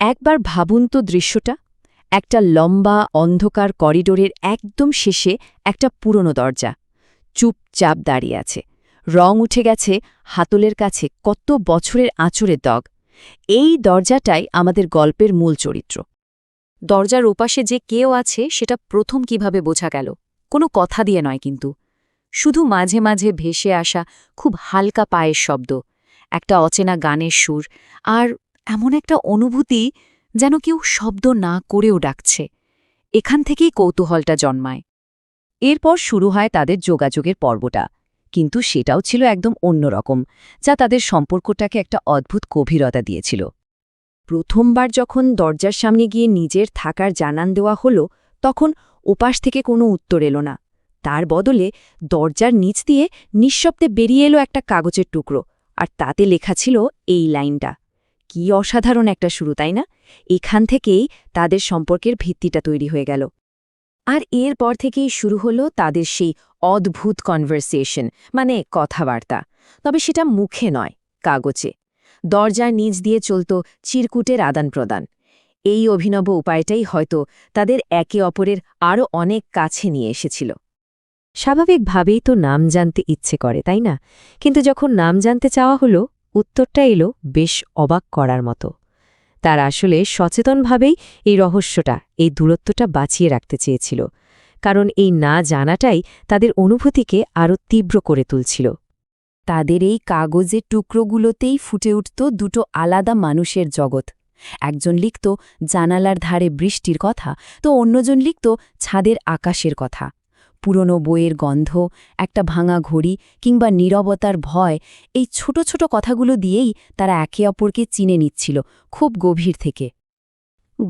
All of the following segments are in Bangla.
একবার ভাবুন তো দৃশ্যটা। একটা লম্বা, অন্ধকার করিডোরের একদম শেষে একটা পুরনো দরজা। চুপচাপ দাঁড়িয়ে আছে। রং উঠে গেছে হাতলের কাছে কত বছরের আঁচড়ের দগ। এই দরজাটাই আমাদের গল্পের মূল চরিত্র। দরজার ওপাশে যে কেউ আছে সেটা প্রথম কীভাবে বোঝা গেল, কোনো কথা দিয়ে নয় কিন্তু। শুধু মাঝে মাঝে ভেসে আসা খুব হালকা পায়ের শব্দ, একটা অচেনা গানের সুর, আর এমন একটা অনুভূতি যেন কেউ শব্দ না করেও ডাকছে। এখান থেকেই কৌতূহলটা জন্মায়। এরপর শুরু হয় তাদের যোগাযোগের পর্বটা। কিন্তু সেটাও ছিল একদম অন্যরকম যা তাদের সম্পর্কটাকে একটা অদ্ভুত গভীরতা দিয়েছিল। প্রথমবার যখন দরজার সামনে গিয়ে নিজের থাকার জানান দেওয়া হলো, তখন ওপাশ থেকে কোনো উত্তর এলো না। তার বদলে দরজার নিচ দিয়ে নিঃশব্দে বেরিয়ে এলো একটা কাগজের টুকরো, আর তাতে লেখা ছিল এই লাইনটা। কি অসাধারণ একটা শুরু, তাই না? এখান থেকেই তাদের সম্পর্কের ভিত্তিটা তৈরি হয়ে গেল। আর এরপর থেকেই শুরু হলো তাদের সেই অদ্ভুত কনভারসেশন মানে কথাবার্তা। তবে সেটা মুখে নয়, কাগজে। দরজার নিচ দিয়ে চলত চিরকুটের আদান প্রদান। এই অভিনব উপায়টাই হয়তো তাদের একে অপরের আরও অনেক কাছে নিয়ে এসেছিল। স্বাভাবিকভাবেই তো নাম জানতে ইচ্ছে করে, তাই না? কিন্তু যখন নাম জানতে চাওয়া হলো উত্তরটা এলো বেশ অবাক করার মতো। তার আসলে সচেতনভাবেই এই রহস্যটা, এই দূরত্বটা বাঁচিয়ে রাখতে চেয়েছিল। কারণ এই না জানাটাই তাদের অনুভূতিকে আরও তীব্র করে তুলছিল। তাদের এই কাগজের টুকরোগুলোতেই ফুটে উঠত দুটো আলাদা মানুষের জগৎ। একজন লিখত, জানালার ধারে বৃষ্টির কথা তো অন্যজন লিখত, ছাদের আকাশের কথা পুরনো বইয়ের গন্ধ, একটা ভাঙা ঘড়ি কিংবা নীরবতার ভয়, এই ছোট ছোট কথাগুলো দিয়েই তারা একে অপরকে চিনে নিচ্ছিল খুব গভীর থেকে।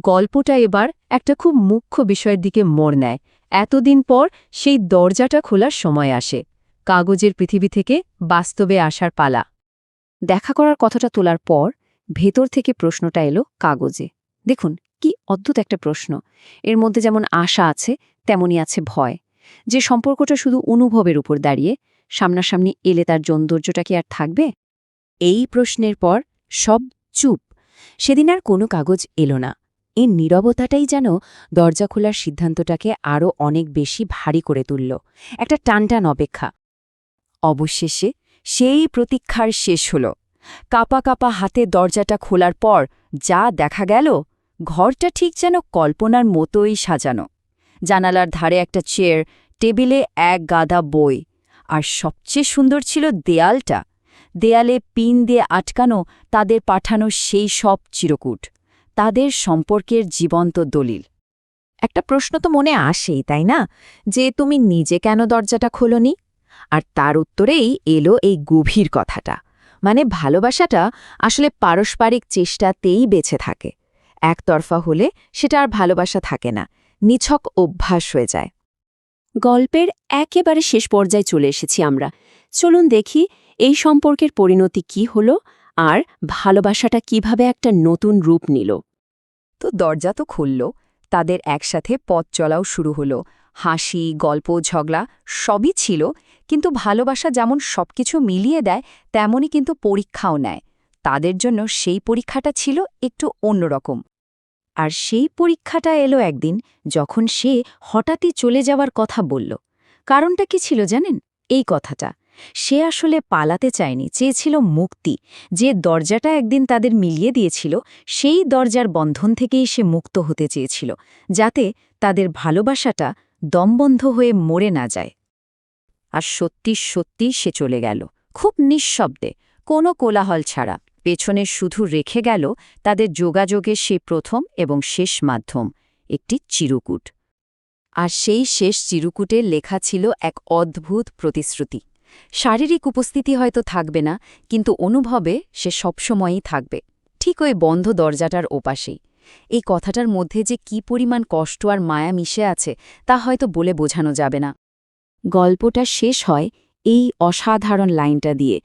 গল্পটা এবার একটা খুব মুখ্য বিষয়ের দিকে মোড় নেয়। এতদিন পর সেই দরজাটা খোলার সময় আসে, কাগজের পৃথিবী থেকে বাস্তবে আসার পালা। দেখা করার কথাটা তোলার পর ভেতর থেকে প্রশ্নটা এলো কাগজে। দেখুন, কি অদ্ভুত একটা প্রশ্ন। এর মধ্যে যেমন আশা আছে, তেমনই আছে ভয়। যে সম্পর্কটা শুধু অনুভবের উপর দাঁড়িয়ে, সামনাসামনি এলে তার সৌন্দর্যটা কি আর থাকবে? এই প্রশ্নের পর সব চুপ। সেদিন আর কোনো কাগজ এলো না। এই নীরবতাটাই যেন দরজা খোলার সিদ্ধান্তটাকে আরও অনেক বেশি ভারী করে তুলল। একটা টানটান অপেক্ষা। অবশেষে সেই প্রতীক্ষার শেষ হল। কাপা কাপা হাতে দরজাটা খোলার পর যা দেখা গেল, ঘরটা ঠিক যেন কল্পনার মতোই সাজানো। জানালার ধারে একটা চেয়ার টেবিলে এক গাদা বই। আর সবচেয়ে সুন্দর ছিল দেয়ালটা। দেয়ালে পিন দিয়ে আটকানো তাদের পাঠানো সেই সব চিরকুট। তাদের সম্পর্কের জীবন্ত দলিল। একটা প্রশ্ন তো মনে আসেই, তাই না? যে তুমি নিজে কেন দরজাটা খোলনি? আর তার উত্তরেই এলো এই গভীর কথাটা। মানে ভালোবাসাটা আসলে পারস্পরিক চেষ্টাতেই বেঁচে থাকে। একতরফা হলে সেটা আর ভালোবাসা থাকে না। নিছক অভ্যাস হয়ে যায়। গল্পের একেবারে শেষ পর্যায়ে চলে এসেছি আমরা। চলুন দেখি এই সম্পর্কের পরিণতি কি হল আর ভালোবাসাটা কীভাবে একটা নতুন রূপ নিল। তো দরজা তো খুলল, তাদের একসাথে পথ চলাও শুরু হলো। হাসি, গল্প, ঝগড়া সবই ছিল, কিন্তু ভালোবাসা যেমন সবকিছু মিলিয়ে দেয়, তেমনই কিন্তু পরীক্ষাও নেয়। তাদের জন্য সেই পরীক্ষাটা ছিল একটু অন্যরকম। আর সেই পরীক্ষাটা এলো একদিন যখন সে হঠাৎই চলে যাওয়ার কথা বলল। কারণটা কি ছিল জানেন? এই কথাটা। সে আসলে পালাতে চায়নি, চেয়েছিল মুক্তি। যে দরজাটা একদিন তাদের মিলিয়ে দিয়েছিল, সেই দরজার বন্ধন থেকেই সে মুক্ত হতে চেয়েছিল, যাতে তাদের ভালোবাসাটা দমবন্ধ হয়ে মরে না যায়। আর সত্যি সত্যি সে চলে গেল, খুব নিঃশব্দে, কোনো কোলাহল ছাড়া। পেছনে শুধু রেখে গেল তাদের যোগাযোগের সে প্রথম এবং শেষ মাধ্যম, একটি চিরকুট। আর সেই শেষ চিরকুটে লেখা ছিল এক অদ্ভুত প্রতিশ্রুতি। শারীরিক উপস্থিতি হয়তো থাকবে না, কিন্তু অনুভবে সে সবসময়ই থাকবে, ঠিক ওই বন্ধ দরজাটার ওপাশেই। এই কথাটার মধ্যে যে কি পরিমাণ কষ্ট আর মায়া মিশে আছে, তা হয়তো বলে বোঝানো যাবে না। গল্পটা শেষ হয় এই অসাধারণ লাইনটা দিয়ে